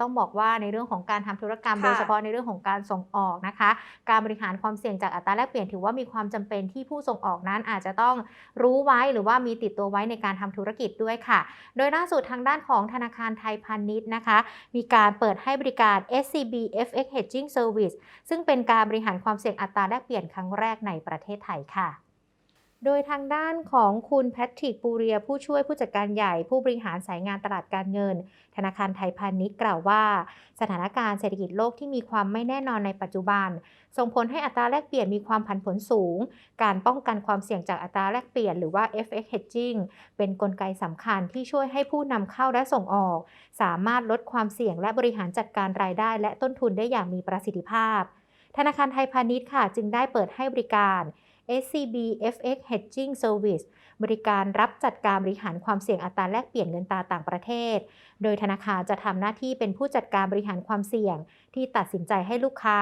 ต้องบอกว่าในเรื่องของการทำธุรกรรมค่ะโดยเฉพาะในเรื่องของการส่งออกนะคะ การบริหารความเสี่ยงจากอัตราแลกเปลี่ยนถือว่ามีความจำเป็นที่ผู้ส่งออกนั้นอาจจะต้องรู้ไว้หรือว่ามีติดตัวไว้ในการทำธุรกิจด้วยค่ะ โดยล่าสุดทางด้านของธนาคารไทยพาณิชย์นะคะ มีการเปิดให้บริการ SCB FX Hedging Service ซึ่งเป็นการบริหารความเสี่ยงอัตราแลกเปลี่ยนครั้งแรกในประเทศไทยค่ะ โดยทางด้านของคุณแพทริกปูเรีย ผู้ช่วยผู้จัดการใหญ่ผู้บริหารสายงานตลาดการเงิน ธนาคารไทยพาณิชย์กล่าวว่า สถานการณ์เศรษฐกิจโลกที่มีความไม่แน่นอนในปัจจุบัน ส่งผลให้อัตราแลกเปลี่ยนมีความผันผวนสูง การป้องกันความเสี่ยงจากอัตราแลกเปลี่ยนหรือว่า FX hedging เป็นนกลไกสำคัญที่ช่วยให้ผู้นำเข้าและส่งออก สามารถลดความเสี่ยงและบริหารจัดการรายได้ และต้นทุนได้อย่างมีประสิทธิภาพ ธนาคารไทยพาณิชย์ค่ะ จึงได้เปิดให้บริการ SCB FX Hedging Service บริการรับจัดการบริหารความเสี่ยงอัตราแลกเปลี่ยนเงินตราต่างประเทศ โดยธนาคารจะทำหน้าที่เป็นผู้จัดการบริหารความเสี่ยง ที่ตัดสินใจให้ลูกค้า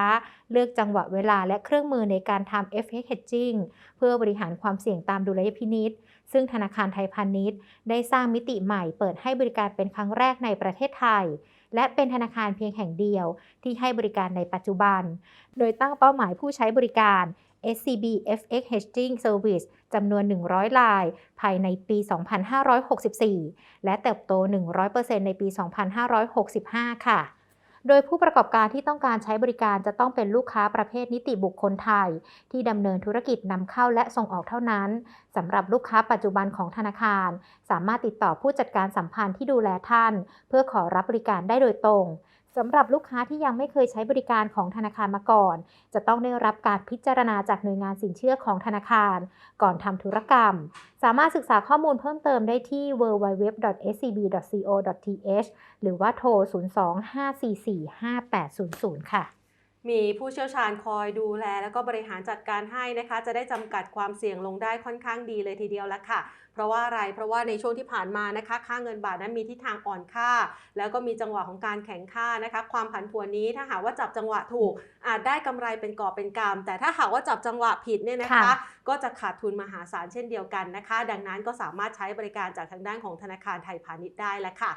เลือกจังหวะเวลาและเครื่องมือในการทำ FX Hedging เพื่อบริหารความเสี่ยงตามดุลยพินิษซึ่งธนาคารไทยพาณิชย์ ได้สร้างมิติใหม่เปิดให้บริการเป็นครั้งแรกในประเทศไทย และเป็นธนาคารเพียงแห่งเดียวที่ให้บริการในปัจจุบัน โดยตั้งเป้าหมายผู้ใช้บริการ SCB FX Hedging Service จำนวน 100ราย ภายในปี 2564 และเติบโต 100%ในปี 2565 ค่ะโดยผู้ประกอบการที่ต้องการใช้บริการจะต้องเป็นลูกค้าประเภทนิติบุคคลไทย ที่ดำเนินธุรกิจนำเข้าและส่งออกเท่านั้นสำหรับลูกค้าปัจจุบันของธนาคาร สามารถติดต่อผู้จัดการสัมพันธ์ที่ดูแลท่าน เพื่อขอรับบริการได้โดยตรง สำหรับลูกค้าที่ยังไม่เคยใช้บริการของธนาคารมาก่อน จะต้องได้รับการพิจารณาจากหน่วยงานสินเชื่อของธนาคาร ก่อนทำธุรกรรม สามารถศึกษาข้อมูลเพิ่มเติมได้ที่ www.scb.co.th หรือว่าโทร 02-544-5800 ค่ะ มีผู้เชี่ยวชาญคอยดูแล แล้วก็บริหารจัดการให้นะคะ จะได้จำกัดความเสี่ยงลงได้ค่อนข้างดีเลยทีเดียวละค่ะ เพราะว่าอะไร เพราะว่าในช่วงที่ผ่านมานะคะ ค่าเงินบาทนั้นมีทิศทางอ่อนค่า แล้วก็มีจังหวะของการแข่งค่านะคะ ความผันผวนนี้ถ้าหากว่าจับจังหวะถูก อาจได้กำไรเป็นกอบเป็นกำแต่ถ้าหากว่าจับจังหวะผิดเนี่ยนะคะค่ะก็จะขาดทุนมหาศาลเช่นเดียวกันนะคะ ดังนั้นก็สามารถใช้บริการจากทางด้านของธนาคารไทยพาณิชย์ได้แล้วค่ะ